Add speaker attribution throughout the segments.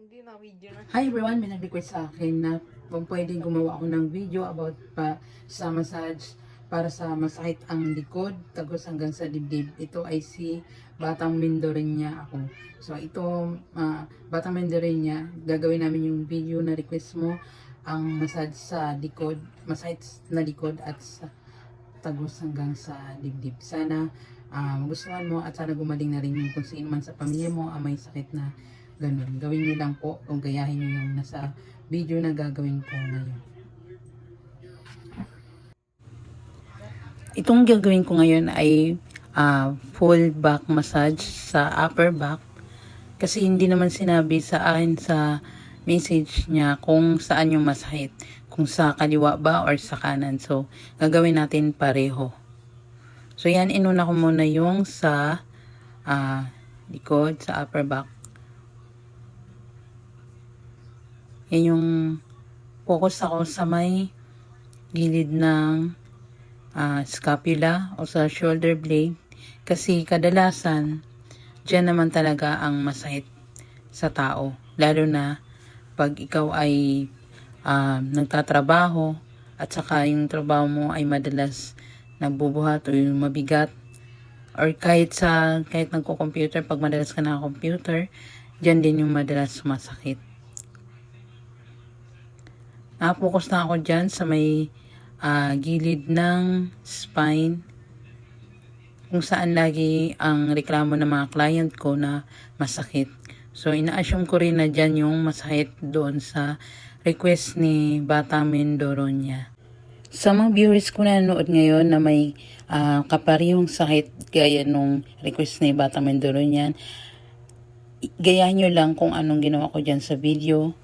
Speaker 1: Hindi na video na.
Speaker 2: Hi everyone, may nag-request sa akin na kung pwedeng gumawa ako ng video about pa sa massage para sa masakit ang likod, tagos hanggang sa dibdib. Ito ay si Batang Mindorenya ako. So ito, ah, Batang Mindorenya, gagawin namin yung video na request mo ang massage sa likod, masakit na likod at sa tagos hanggang sa dibdib. Sana ah, magustuhan mo at sana gumaling na rin yung kung sino man sa pamilya mo ang may sakit na ganun. Gawin niyo lang po kung gayahin niyo yung nasa video na gagawin ko ngayon. Itong gagawin ko ngayon ay ah, full back massage sa upper back kasi hindi naman sinabi sa akin sa message niya kung saan yung masakit. Kung sa kaliwa ba or sa kanan. So, gagawin natin pareho. So, yan, inuna ko muna yung sa ah, likod, sa upper back. Yan yung focus ako sa may gilid ng ah, scapula o sa shoulder blade. Kasi kadalasan, dyan naman talaga ang masakit sa tao. Lalo na pag ikaw ay ah, nagtatrabaho at saka yung trabaho mo ay madalas nagbubuhat o yung mabigat or kahit sa kahit nagko-computer pag madalas ka na computer diyan din yung madalas sumasakit Nakapokus na ako dyan sa may ah, gilid ng spine kung saan lagi ang reklamo ng mga client ko na masakit. So, ina-assume ko rin na dyan yung masakit doon sa request ni Bata Mendoronya. Sa mga viewers ko na nanood ngayon na may ah, kaparehong sakit gaya nung request ni Bata Mendoronya, i- gayahin nyo lang kung anong ginawa ko dyan sa video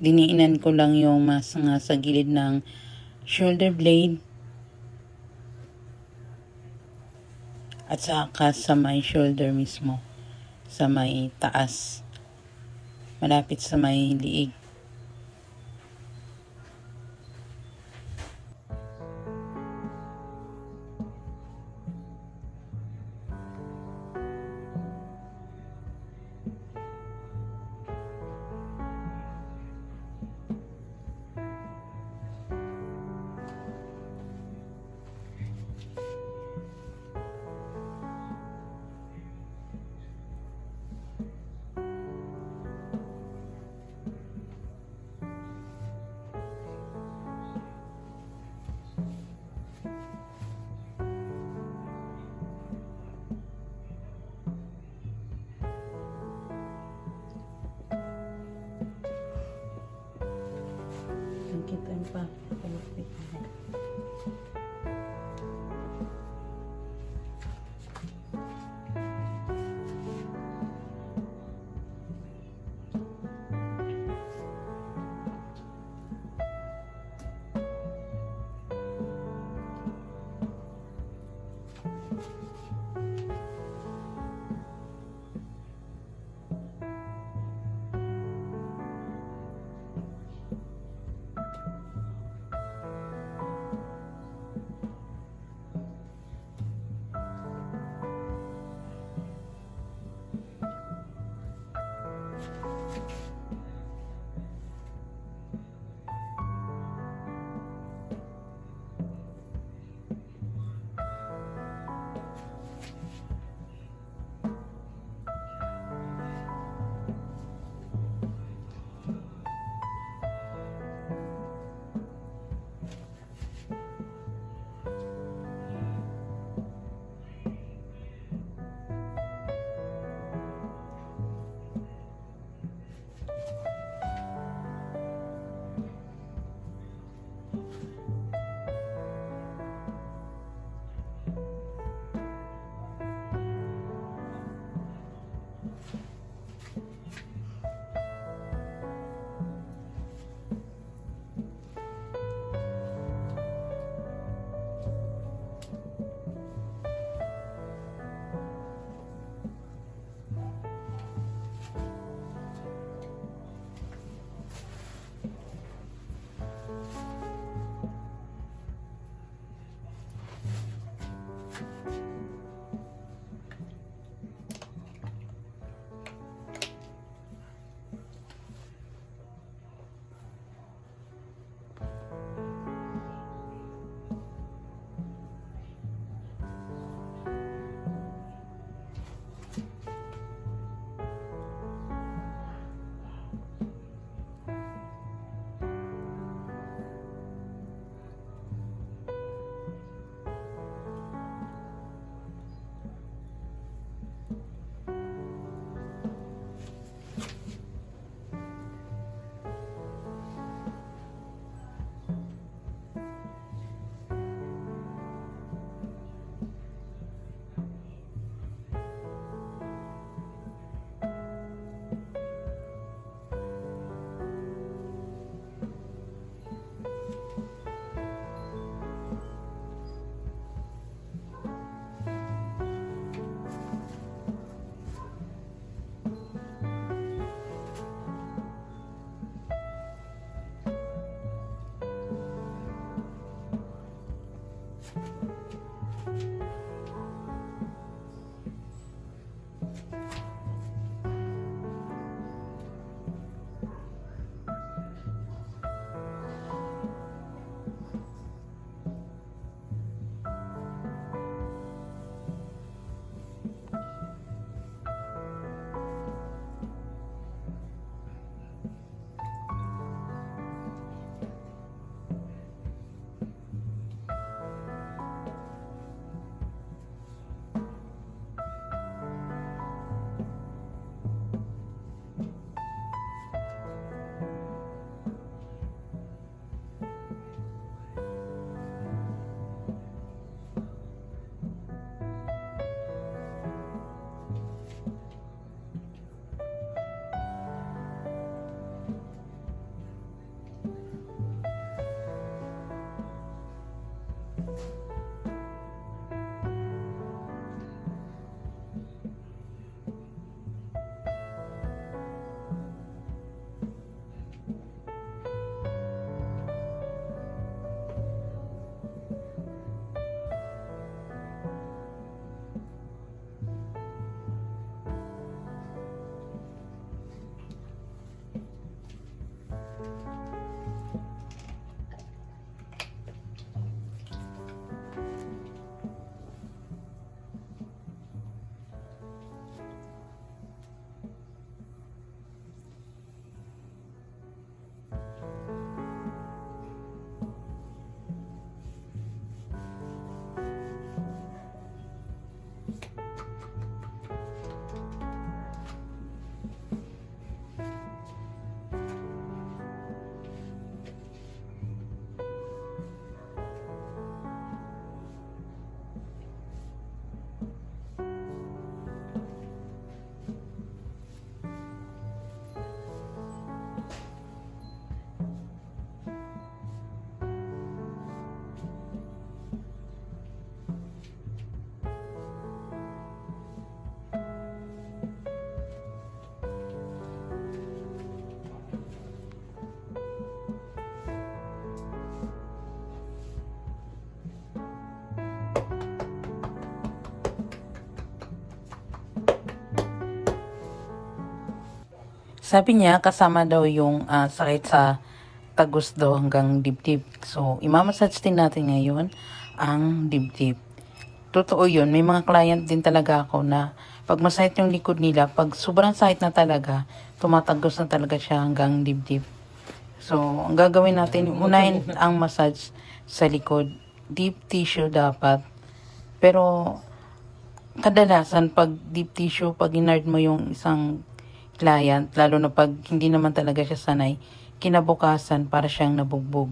Speaker 2: diniinan ko lang yung mas nga sa gilid ng shoulder blade. At saka sa may shoulder mismo. Sa may taas. Malapit sa may liig Sabi niya, kasama daw yung ah, sakit sa tagos daw hanggang dibdib. So, imamassage din natin ngayon ang dibdib. Totoo yun, may mga client din talaga ako na pag masakit yung likod nila, pag sobrang sakit na talaga, tumatagos na talaga siya hanggang dibdib. So, ang gagawin natin, unahin ang massage sa likod. Deep tissue dapat. Pero, kadalasan pag deep tissue, pag inard mo yung isang client, lalo na pag hindi naman talaga siya sanay, kinabukasan para siyang nabugbog.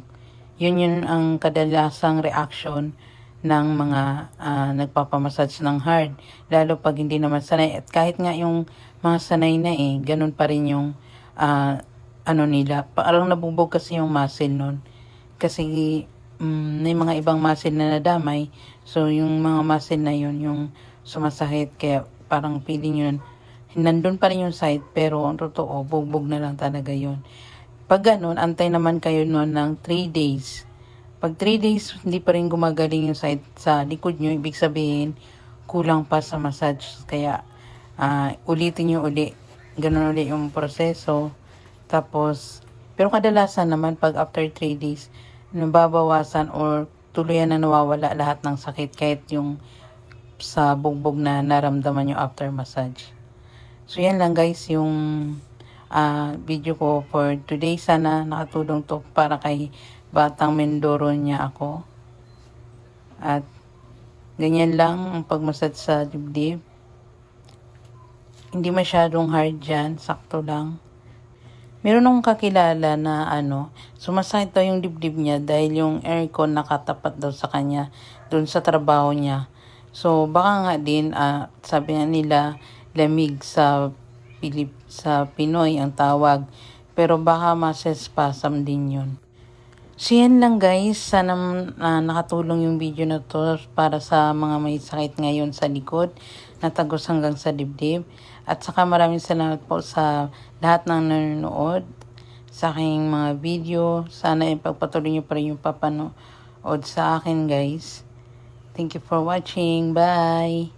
Speaker 2: Yun yun ang kadalasang reaction ng mga ah, nagpapamassage ng hard. Lalo pag hindi naman sanay. At kahit nga yung mga sanay na eh, ganun pa rin yung ah, ano nila. Parang nabugbog kasi yung muscle nun. Kasi mm, may mga ibang muscle na nadamay. So yung mga muscle na yun, yung sumasakit. Kaya parang feeling yun, nandun pa rin yung site pero ang totoo, bugbog na lang talaga yun. Pag ganun, antay naman kayo noon ng 3 days. Pag 3 days, hindi pa rin gumagaling yung site sa likod nyo, ibig sabihin, kulang pa sa massage. Kaya, ah, ulitin nyo uli. Ganun uli yung proseso. Tapos, pero kadalasan naman, pag after 3 days, nababawasan or tuluyan na nawawala lahat ng sakit kahit yung sa bugbog na naramdaman nyo after massage. So yan lang guys yung ah, video ko for today. Sana nakatulong to para kay Batang Mindoro niya ako. At ganyan lang ang pagmasad sa dibdib. Hindi masyadong hard dyan, sakto lang. Meron akong kakilala na ano, sumasakit daw yung dibdib niya dahil yung aircon nakatapat daw sa kanya doon sa trabaho niya. So baka nga din, ah, sabi nga nila, lamig sa Pilip sa Pinoy ang tawag. Pero baka muscle spasm din yun. So yan lang guys, sana ah, nakatulong yung video na to para sa mga may sakit ngayon sa likod, natagos hanggang sa dibdib. At saka maraming salamat po sa lahat ng nanonood sa aking mga video. Sana ipagpatuloy nyo pa rin yung papanood sa akin guys. Thank you for watching. Bye!